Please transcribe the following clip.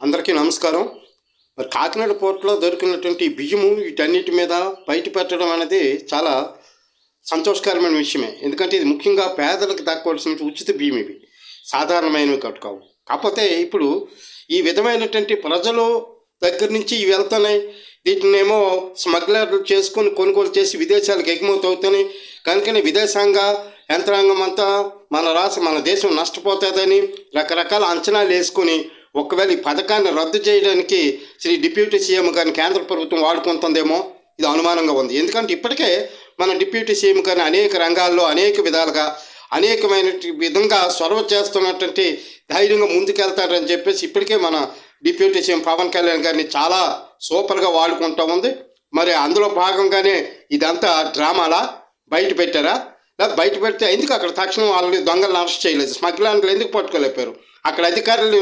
అందరికీ నమస్కారం. మరి కాకినాడ పోర్టులో దొరికినటువంటి బియ్యము వీటన్నిటి మీద బయట పెట్టడం అనేది చాలా సంతోషకరమైన విషయమే. ఎందుకంటే ఇది ముఖ్యంగా పేదలకు దక్కవలసిన ఉచిత బియ్యం ఇవి. సాధారణమైనవి కట్టుకోవు కాకపోతే ఇప్పుడు ఈ విధమైనటువంటి ప్రజలు దగ్గర నుంచి ఇవి వెళ్తున్నాయి వీటినేమో స్మగ్లర్లు చేసుకొని కొనుగోలు చేసి విదేశాలకు ఎగుమతి అవుతున్నాయి కనుకనే విదేశాంగ యంత్రాంగం అంతా మన రాష్ట్ర మన దేశం నష్టపోతుందని రకరకాల అంచనాలు వేసుకొని ఒకవేళ ఈ పథకాన్ని రద్దు చేయడానికి శ్రీ డిప్యూటీ సీఎం గారిని కేంద్ర ప్రభుత్వం వాడుకుంటుందేమో ఇది అనుమానంగా ఉంది. ఎందుకంటే ఇప్పటికే మన డిప్యూటీ సీఎం గారిని అనేక రంగాల్లో అనేక విధాలుగా అనేకమైన విధంగా చొరవ చేస్తున్నటువంటి ధైర్యంగా ముందుకెళ్తారని చెప్పేసి ఇప్పటికే మన డిప్యూటీ సీఎం పవన్ కళ్యాణ్ గారిని చాలా సూపర్గా వాడుకుంటూ ఉంది. మరి అందులో భాగంగానే ఇదంతా డ్రామాలా? బయట పెట్టారా? లేదా బయట పెడితే ఎందుకు అక్కడ తక్షణం వాళ్ళని దొంగలను అరెస్ట్ చేయలేదు? స్మగ్లర్లు ఎందుకు పట్టుకోలేపారు అక్కడ అధికారులు